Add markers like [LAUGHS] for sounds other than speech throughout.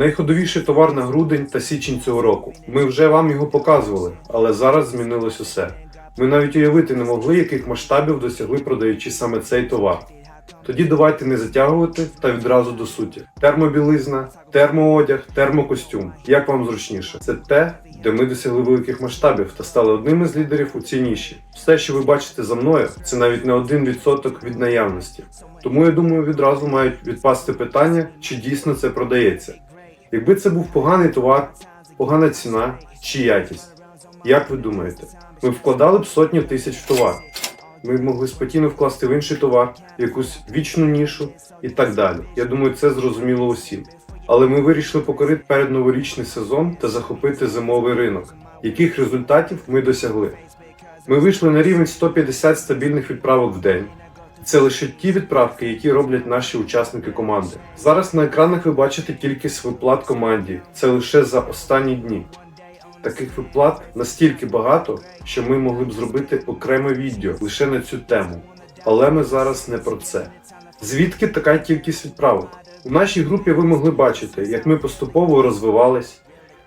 Найходовіший товар на грудень та січень цього року. Ми вже вам його показували, але зараз змінилось усе. Ми навіть уявити не могли, яких масштабів досягли продаючи саме цей товар. Тоді давайте не затягувати та відразу до суті. Термобілизна, термоодяг, термокостюм. Як вам зручніше? Це те, де ми досягли великих масштабів та стали одним із лідерів у цій ніші. Все, що ви бачите за мною, це навіть не один відсоток від наявності. Тому я думаю, відразу мають відпасти питання, чи дійсно це продається. Якби це був поганий товар, погана ціна чи якість. Як ви думаєте, ми вкладали б сотні тисяч в товар? Ми б могли спокійно вкласти в інший товар, якусь вічну нішу і так далі. Я думаю, це зрозуміло усім. Але ми вирішили покорити передноворічний сезон та захопити зимовий ринок. Яких результатів ми досягли? Ми вийшли на рівень 150 стабільних відправок в день. Це лише ті відправки, які роблять наші учасники команди. Зараз на екранах ви бачите кількість виплат команді. Це лише за останні дні. Таких виплат настільки багато, що ми могли б зробити окреме відео лише на цю тему. Але ми зараз не про це. Звідки така кількість відправок? У нашій групі ви могли бачити, як ми поступово розвивались.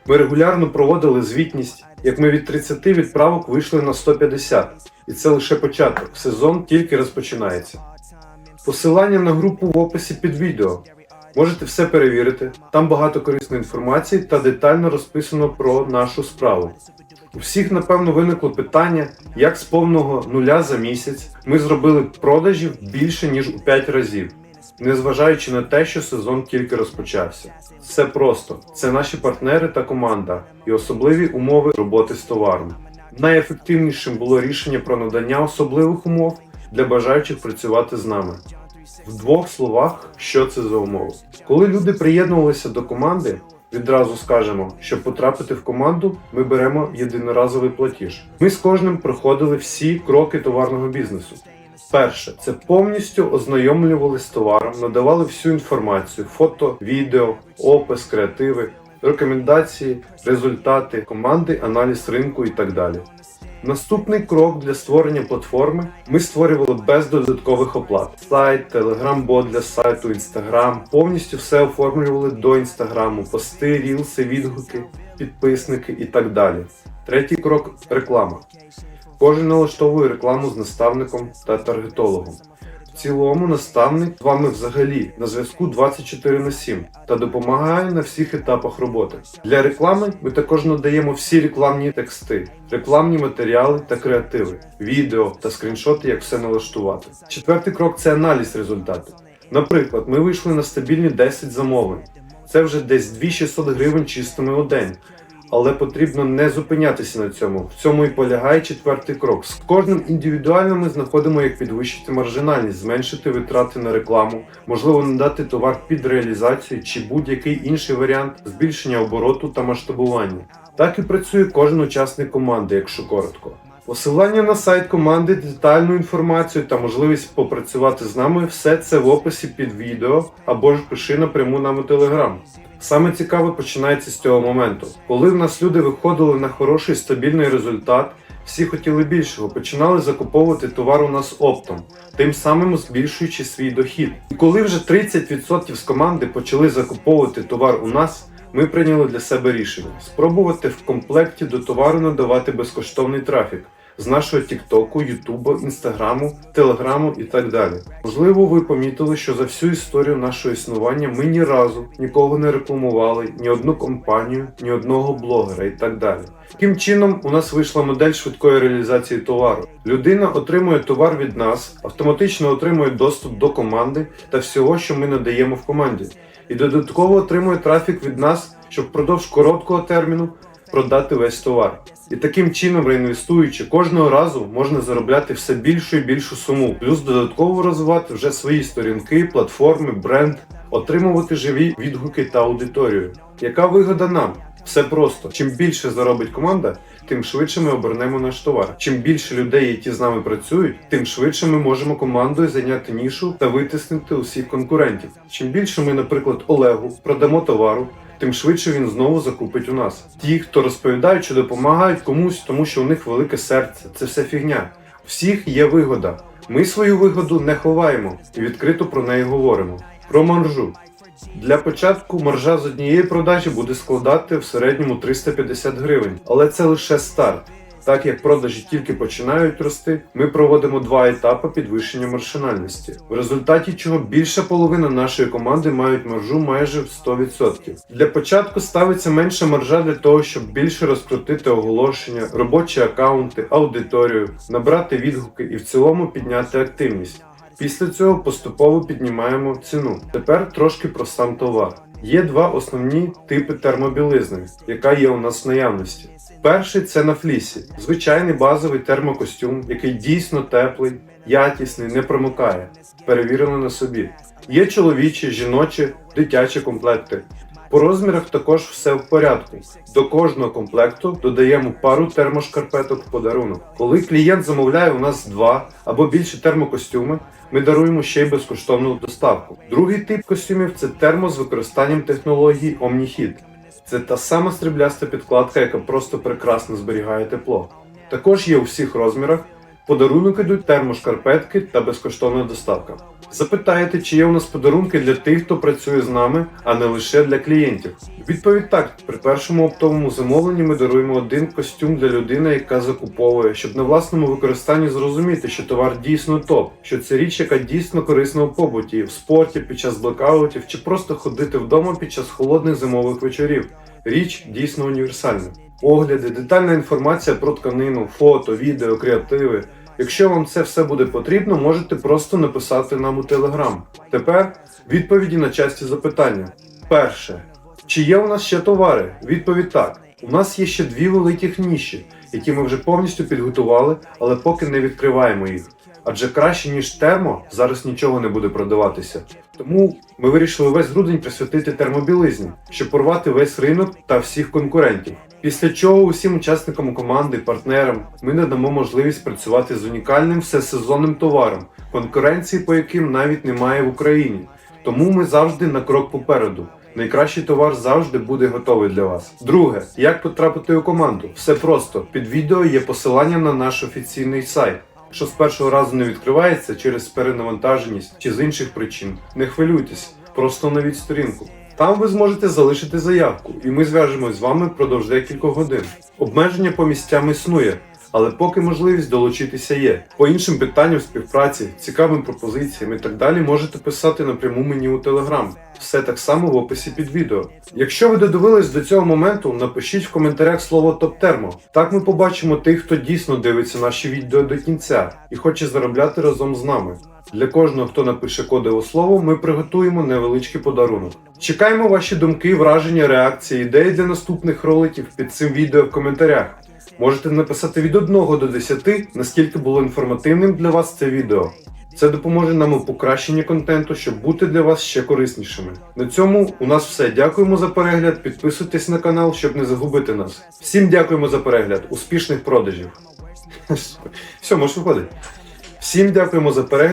Ми регулярно проводили звітність, як ми від 30 відправок вийшли на 150. І це лише початок. Сезон тільки розпочинається. Посилання на групу в описі під відео. Можете все перевірити. Там багато корисної інформації та детально розписано про нашу справу. У всіх, напевно, виникло питання, як з повного нуля за місяць ми зробили продажів більше ніж у 5 разів, незважаючи на те, що сезон тільки розпочався. Все просто це наші партнери та команда і особливі умови роботи з товаром. Найефективнішим було рішення про надання особливих умов для бажаючих працювати з нами. В двох словах, що це за умови. Коли люди приєднувалися до команди, відразу скажемо, щоб потрапити в команду, ми беремо єдиноразовий платіж. Ми з кожним проходили всі кроки товарного бізнесу. Перше, це повністю ознайомлювали з товаром, надавали всю інформацію: фото, відео, опис, креативи, рекомендації, результати команди, аналіз ринку і так далі. Наступний крок для створення платформи ми створювали без додаткових оплат. Сайт, телеграм-бот для сайту, інстаграм. Повністю все оформлювали до інстаграму, пости, рілси, відгуки, підписники і так далі. Третій крок реклама. Кожен налаштовує рекламу з наставником та таргетологом. В цілому наставник з вами взагалі на зв'язку 24 на 7 та допомагає на всіх етапах роботи. Для реклами ми також надаємо всі рекламні тексти, рекламні матеріали та креативи, відео та скріншоти, як все налаштувати. Четвертий крок це аналіз результату. Наприклад, ми вийшли на стабільні 10 замовлень. Це вже десь 2600 гривень чистими у день. Але потрібно не зупинятися на цьому. В цьому і полягає четвертий крок. З кожним індивідуально ми знаходимо, як підвищити маржинальність, зменшити витрати на рекламу, можливо, надати товар під реалізацію чи будь-який інший варіант збільшення обороту та масштабування. Так і працює кожен учасник команди, якщо коротко. Посилання на сайт команди, детальну інформацію та можливість попрацювати з нами все це в описі під відео або ж пиши напряму нам у Телеграм. Саме цікаве починається з цього моменту. Коли в нас люди виходили на хороший стабільний результат, всі хотіли більшого, починали закуповувати товар у нас оптом, тим самим збільшуючи свій дохід. І коли вже 30% з команди почали закуповувати товар у нас, ми прийняли для себе рішення спробувати в комплекті до товару надавати безкоштовний трафік з нашого Тіктоку, Ютубу, Інстаграму, Телеграму і так далі. Можливо, ви помітили, що за всю історію нашого існування ми ні разу нікого не рекламували, ні одну компанію, ні одного блогера і так далі. Таким чином, у нас вийшла модель швидкої реалізації товару. Людина отримує товар від нас, автоматично отримує доступ до команди та всього, що ми надаємо в команді, і додатково отримує трафік від нас, щоб впродовж короткого терміну продати весь товар. І таким чином, реінвестуючи, кожного разу можна заробляти все більшу і більшу суму, плюс додатково розвивати вже свої сторінки, платформи, бренд, отримувати живі відгуки та аудиторію. Яка вигода нам? Все просто. Чим більше заробить команда, тим швидше ми обернемо наш товар. Чим більше людей, які з нами працюють, тим швидше ми можемо командою зайняти нішу та витиснути усіх конкурентів. Чим більше ми, наприклад, Олегу продамо товару, тим швидше він знову закупить у нас. Ті, хто розповідають, що допомагають комусь, тому що у них велике серце, це все фігня. Всіх є вигода. Ми свою вигоду не ховаємо і відкрито про неї говоримо. Про маржу. Для початку маржа з однієї продажі буде складати в середньому 350 гривень, але це лише старт. Так як продажі тільки починають рости, ми проводимо два етапи підвищення маршинальності, в результаті чого більша половина нашої команди мають маржу майже в 100%. Для початку ставиться менша маржа для того, щоб більше розкрутити оголошення, робочі акаунти, аудиторію, набрати відгуки і в цілому підняти активність. Після цього поступово піднімаємо ціну. Тепер трошки про сам товар. Є два основні типи термобілизни, яка є у нас в наявності. Перший це на флісі, звичайний базовий термокостюм, який дійсно теплий, якісний, не промокає. Перевірено на собі. Є чоловічі, жіночі, дитячі комплекти. По розмірах також все в порядку. До кожного комплекту додаємо пару термошкарпеток в подарунок. Коли клієнт замовляє у нас два або більше термокостюми, ми даруємо ще й безкоштовну доставку. Другий тип костюмів це термо з використанням технології OmniHeat. Це та сама стрібляста підкладка, яка просто прекрасно зберігає тепло. Також є у всіх розмірах. Подарунок ідуть термошкарпетки та безкоштовна доставка. Запитаєте, чи є у нас подарунки для тих, хто працює з нами, а не лише для клієнтів. Відповідь так: при першому оптовому замовленні ми даруємо один костюм для людини, яка закуповує, щоб на власному використанні зрозуміти, що товар дійсно топ, що це річ, яка дійсно корисна у побуті, в спорті, під час блекаутів чи просто ходити вдома під час холодних зимових вечорів. Річ дійсно універсальна. Огляди, детальна інформація про тканину, фото, відео, креативи. Якщо вам це все буде потрібно, можете просто написати нам у Телеграм. Тепер відповіді на часті запитання. Перше. Чи є у нас ще товари? Відповідь так. У нас є ще дві великих ніші, які ми вже повністю підготували, але поки не відкриваємо їх. Адже краще, ніж термо, зараз нічого не буде продаватися. Тому ми вирішили весь грудень присвятити термобілизні, щоб порвати весь ринок та всіх конкурентів. Після чого усім учасникам команди, партнерам ми надамо можливість працювати з унікальним всесезонним товаром, конкуренції по яким навіть немає в Україні. Тому ми завжди на крок попереду. Найкращий товар завжди буде готовий для вас. Друге, як потрапити у команду? Все просто. Під відео є посилання на наш офіційний сайт. Що з першого разу не відкривається через перенавантаженість чи з інших причин, не хвилюйтесь, просто навіть сторінку. Там ви зможете залишити заявку, і ми зв'яжемось з вами впродовж декількох годин. Обмеження по місцям існує, але поки можливість долучитися є. По іншим питанням співпраці, цікавим пропозиціям і так далі можете писати напряму мені у Telegram. Все так само в описі під відео. Якщо ви додивились до цього моменту, напишіть в коментарях слово ТОПТЕРМО. Так ми побачимо тих, хто дійсно дивиться наші відео до кінця і хоче заробляти разом з нами. Для кожного, хто напише кодове слово, ми приготуємо невеличкий подарунок. Чекаємо ваші думки, враження, реакції, ідеї для наступних роликів під цим відео в коментарях. Можете написати від 1 до 10, наскільки було інформативним для вас це відео. Це допоможе нам у покращенні контенту, щоб бути для вас ще кориснішими. На цьому у нас все. Дякуємо за перегляд. Підписуйтесь на канал, щоб не загубити нас. Всім дякуємо за перегляд, успішних продажів. [LAUGHS] Все, можеш виходити. Всім дякуємо за перегляд.